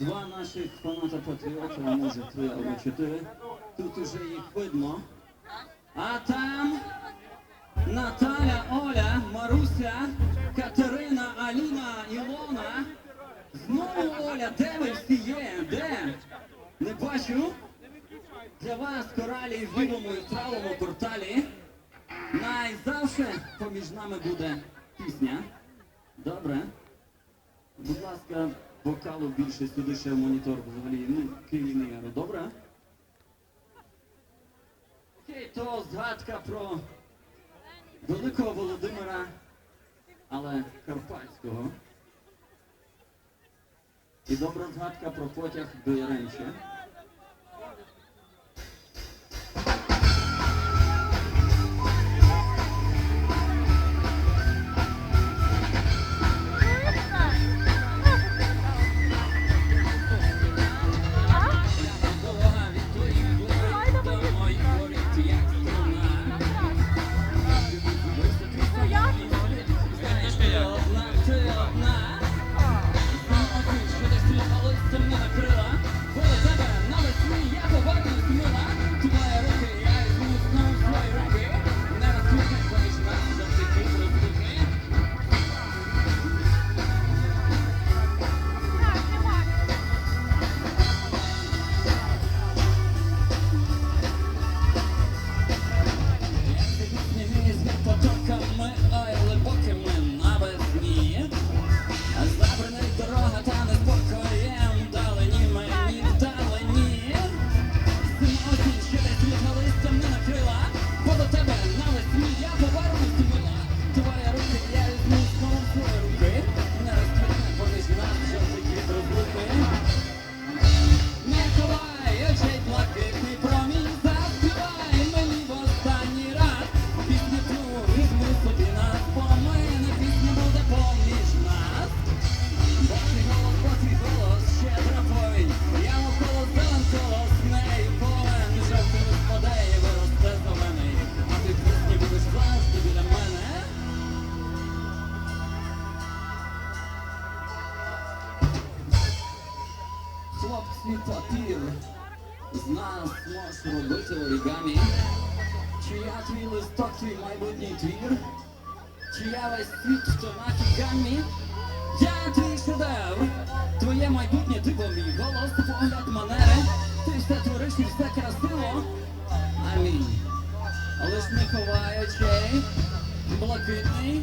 Два наших фаната патріота, може три або чотири. Тут уже їх видно. А там Наталя, Оля, Маруся, Катерина, Аліна, Ілона. Знову Оля, де ви всі є? Де? Не бачу. Для вас коралі в білому і в травому порталі. Найзавше поміж нами буде пісня. Добре. Будь ласка, вокалу більше сюди ще монітор взагалі. Ну, Київний, добре? Окей, то згадка про великого Володимира, але Карпатського. І добра згадка про потяг до Яремча. Хлопці папір, з нас можеш робити оригамі. Чи я твій листок, твій майбутній твір? Чи я весь світ, що на кігамі? Я твій шедевр, твоє майбутнє, ти бо мій голос, погляд манери. Ти все твориш і все красиво. Амінь. Ж не ховай очей, блакитний.